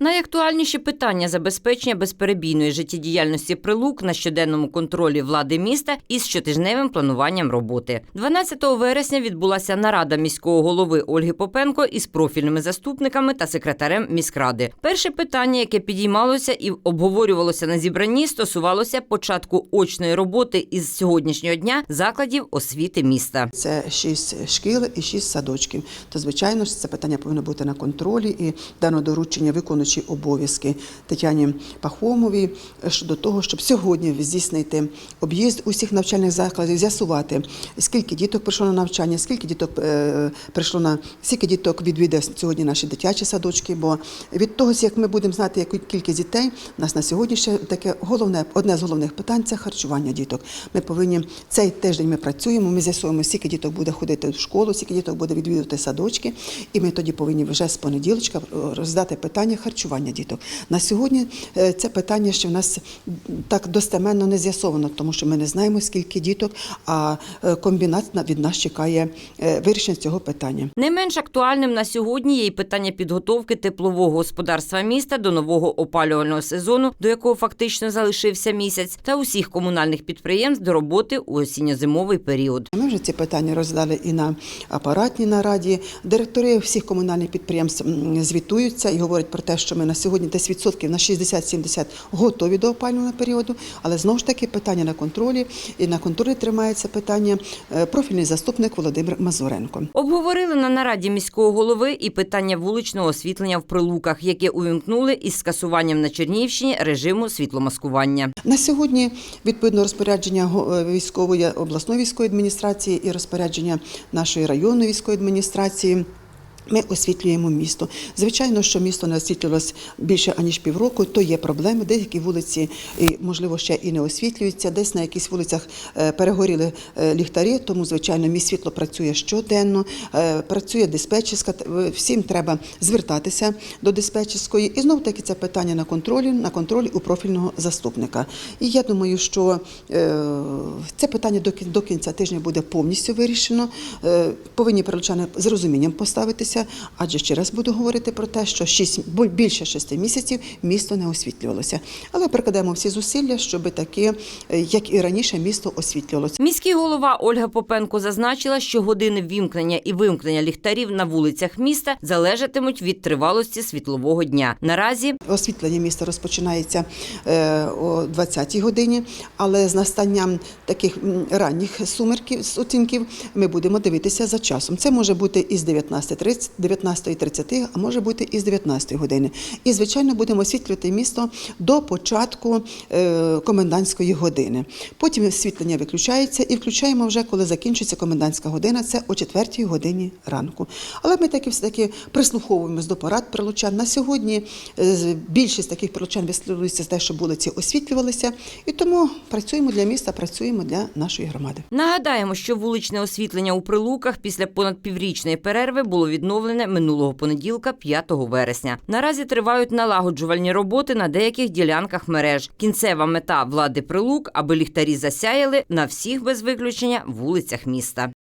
Найактуальніші питання забезпечення безперебійної життєдіяльності прилук на щоденному контролі влади міста із щотижневим плануванням роботи. 12 вересня відбулася нарада міського голови Ольги Попенко із профільними заступниками та секретарем міськради. Перше питання, яке підіймалося і обговорювалося на зібранні, стосувалося початку очної роботи із сьогоднішнього дня закладів освіти міста. Це шість шкіл і шість садочків. То звичайно ж це питання повинно бути на контролі і дано доручення виконуючи обов'язки Тетяні Пахомовій щодо того, щоб сьогодні здійснити об'їзд усіх навчальних закладів, з'ясувати скільки діток прийшло на навчання, скільки діток е, прийшло на скільки діток відвідає сьогодні наші дитячі садочки. Бо від того, як ми будемо знати, яку кількість дітей, у нас на сьогодні ще таке головне одне з головних питань це харчування діток. Ми повинні цей тиждень ми працюємо. Ми з'ясуємо, скільки діток буде ходити в школу, скільки діток буде відвідувати садочки, і ми тоді повинні вже з понеділочка роздати питання харчування діток. На сьогодні е, це питання ще в нас так достеменно не з'ясовано, тому що ми не знаємо, скільки діток, а е, комбінат на- від нас чекає е, вирішення цього питання. Не менш актуальним на сьогодні є й питання підготовки теплового господарства міста до нового опалювального сезону, до якого фактично залишився місяць, та усіх комунальних підприємств до роботи у осінньо-зимовий період. Ми вже ці питання роздали і на апаратній нараді. Директори всіх комунальних підприємств звітуються і говорять про те, що ми на сьогодні десь відсотків на 60-70 готові до опалювального періоду. Але знову ж таки питання на контролі. І на контролі тримається питання е, профільний заступник Володимир Мазуренко. Обговорили на нараді міського голови і питання вуличного освітлення в прилуках, яке увімкнули із скасуванням на Чернігівщині режиму світломаскування. На сьогодні відповідно розпорядження е, військової обласної військової адміністрації і розпорядження нашої районної військової адміністрації. Ми освітлюємо місто. Звичайно, що місто не освітлювалось більше аніж півроку. То є проблеми. Деякі вулиці, можливо, ще і не освітлюються. Десь на якихось вулицях е, перегоріли е, ліхтарі. Тому, звичайно, мій світло працює щоденно. е, Працює диспетчерська. Всім треба звертатися до диспетчерської. І знову таки це питання на контролі, на контролі у профільного заступника. І я думаю, що це питання до кінця тижня буде повністю вирішено. Повинні прилучани з розумінням поставитися, адже ще раз буду говорити про те, що шість, бо- більше шести місяців місто не освітлювалося. Але прикладемо всі зусилля, щоб таки, е, як і раніше, місто освітлювалося. Міський голова Ольга Попенко зазначила, що години ввімкнення і вимкнення ліхтарів на вулицях міста залежатимуть від тривалості світлового дня. Наразі Освітлення міста розпочинається е, о 20-й годині, але з настанням таких ранніх сумерків, сутінків, ми будемо дивитися за часом. Це може бути із 19.30, 19.30, а може бути із 19 години. І, звичайно, будемо освітлювати місто до початку е, комендантської години. Потім освітлення виключається і включаємо вже, коли закінчиться комендантська година, це о 4 годині ранку. Але ми таки все-таки прислуховуємось до порад прилучан. На сьогодні е, більшість таких прилучан висловлюється те, що вулиці освітлювалися, і тому працюємо для міста, працюємо для нашої громади. нагадаємо, що вуличне освітлення у прилуках після понад піврічної перерви було відновлене минулого понеділка, 5 вересня. Наразі тривають налагоджувальні роботи на деяких ділянках мереж. Кінцева мета влади прилук, аби ліхтарі засяяли на всіх без виключення вулицях міста.